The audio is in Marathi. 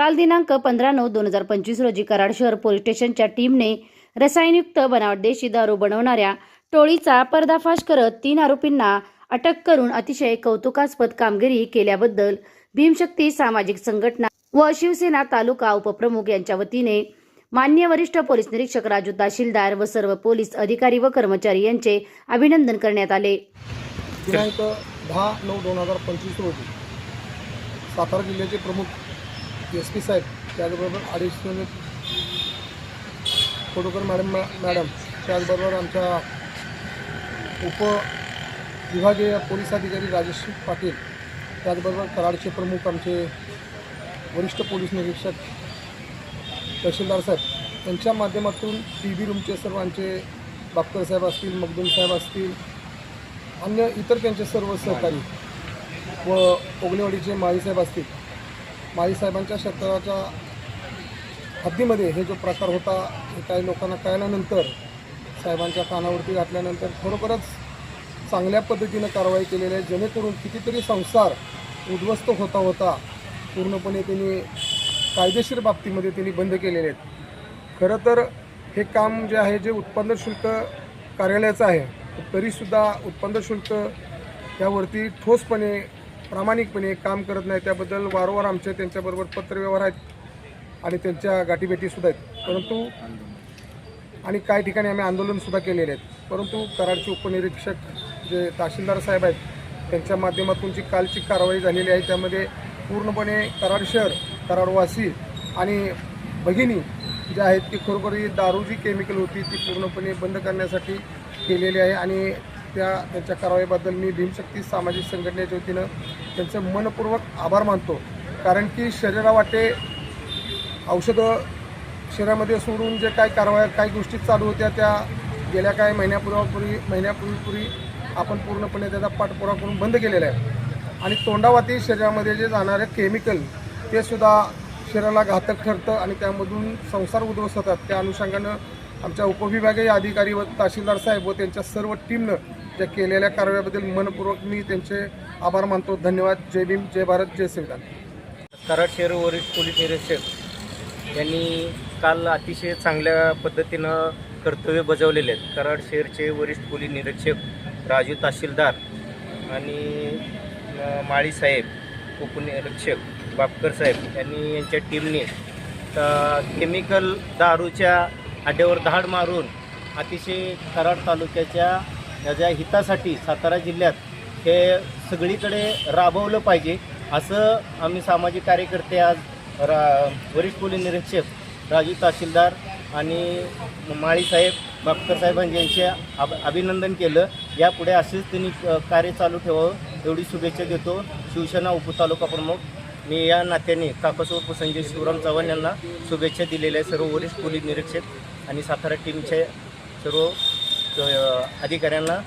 काल दिनांक पंधरा नऊ दोन हजार पंचवीस रोजी कराड शहर पोलीस स्टेशनच्या टीमने रसायनयुक्त बनावट देशी दारू बनवणाऱ्या टोळीचा पर्दाफाश करत तीन आरोपींना अटक करून अतिशय कौतुकास्पद कामगिरी केल्याबद्दल भीमशक्ती सामाजिक संघटना व शिवसेना तालुका उपप्रमुख यांच्या वतीने मान्य वरिष्ठ पोलीस निरीक्षक राजू तहसीलदार व सर्व पोलीस अधिकारी व कर्मचारी यांचे अभिनंदन करण्यात आले. दिनांक दहा नऊ दोन हजार पंचवीस रोजी सातारा जिल्ह्याचे प्रमुख एस पी साहेब त्याचबरोबर ॲडिशनल खोडकर म्हणजे मॅडम मॅडम त्याचबरोबर आमच्या उप विभागीय पोलीस अधिकारी राजेश पाटील त्याचबरोबर कराडचे प्रमुख आमचे वरिष्ठ पोलीस निरीक्षक तहसीलदार साहेब यांच्या माध्यमातून टी व्ही रूमचे सर्व आमचे डॉक्टर साहेब असतील मगदूम साहेब असतील अन्य इतर त्यांचे सर्व सहकारी व ओगलेवाडीचे माळीसाहेब असतील माईसाहेबांच्या क्षेत्राच्या हद्दीमध्ये हे जो प्रकार होता हे काही लोकांना कळल्यानंतर साहेबांच्या कानावरती घातल्यानंतर खरोखरच चांगल्या पद्धतीनं कारवाई केलेली आहे. जेणेकरून कितीतरी संसार उद्ध्वस्त होता होता पूर्णपणे त्यांनी कायदेशीर बाबतीमध्ये त्यांनी बंद केलेले आहेत. खरं तर हे काम जे आहे जे उत्पन्न शुल्क कार्यालयाचं आहे तरीसुद्धा उत्पन्न शुल्क यावरती ठोसपणे प्रामाणिकपणे काम करत नाही त्याबद्दल वारंवार आमचे त्यांच्याबरोबर पत्रव्यवहार आहेत आणि त्यांच्या गाठीभेटीसुद्धा आहेत. परंतु आणि काही ठिकाणी आम्ही आंदोलनसुद्धा केलेले आहेत. परंतु कराडचे उपनिरीक्षक जे तहसीलदार साहेब आहेत त्यांच्या माध्यमातून जी कालची कारवाई झालेली आहे त्यामध्ये पूर्णपणे कराड शहर कराडवासी आणि भगिनी ज्या आहेत की खरोखर ही दारू जी केमिकल होती ती पूर्णपणे बंद करण्यासाठी केलेली आहे. आणि त्या त्यांच्या कारवाईबद्दल मी भीमशक्ती सामाजिक संघटनेच्या वतीनं त्यांचं मनपूर्वक आभार मानतो. कारण की शरीरावाटे औषधं शरीरामध्ये सोडून जे काय कारवाया काही गोष्टी चालू होत्या त्या गेल्या काही महिन्यापूर्वापूर्वी महिन्यापूर्वीपूर्वी आपण पूर्णपणे त्याचा पाठपुरावा करून बंद केलेला आहे. आणि तोंडावाती शरीरामध्ये जे जाणारे केमिकल ते सुद्धा शरीराला घातक ठरतं आणि त्यामधून संसार उद्ध्वस्त होतात. त्या अनुषंगानं आमच्या उपविभागीय अधिकारी व तहसीलदार साहेब व त्यांच्या सर्व टीमनं त्या केलेल्या कारवाईबद्दल मनपूर्वक मी त्यांचे आभार मानतो. धन्यवाद. जय भीम जय भारत जय संविधान. कराड शहर वरिष्ठ पोलीस निरीक्षक यांनी काल अतिशय चांगल्या पद्धतीनं कर्तव्य बजावलेले आहेत. कराड शहरचे वरिष्ठ पोलीस निरीक्षक राजू तहसीलदार आणि माळीसाहेब माळी साहेब उपनिरीक्षक बापकर साहेब यांनी यांच्या टीमने केमिकल दारूच्या अड्ड्यावर धाड मारून अतिशय कराड तालुक्याच्या ह्याच्या हितासाठी सातारा जिल्ह्यात हे सगळीकडे राबवलं पाहिजे असं आम्ही सामाजिक कार्यकर्ते आज रा वरिष्ठ पोलीस निरीक्षक राजू तहसीलदार आणि माळीसाहेब बापकर साहेबांनी यांचे अब अभिनंदन केलं. यापुढे असेच त्यांनी कार्य चालू ठेवावं एवढी शुभेच्छा देतो. शिवसेना उपतालुका प्रमुख मी या नात्याने काकासोबत संजय शिवराम चव्हाण यांना शुभेच्छा दिलेल्या आहे. सर्व वरिष्ठ पोलीस निरीक्षक आणि सातारा टीमच्या सर्व अधिकाऱ्यांना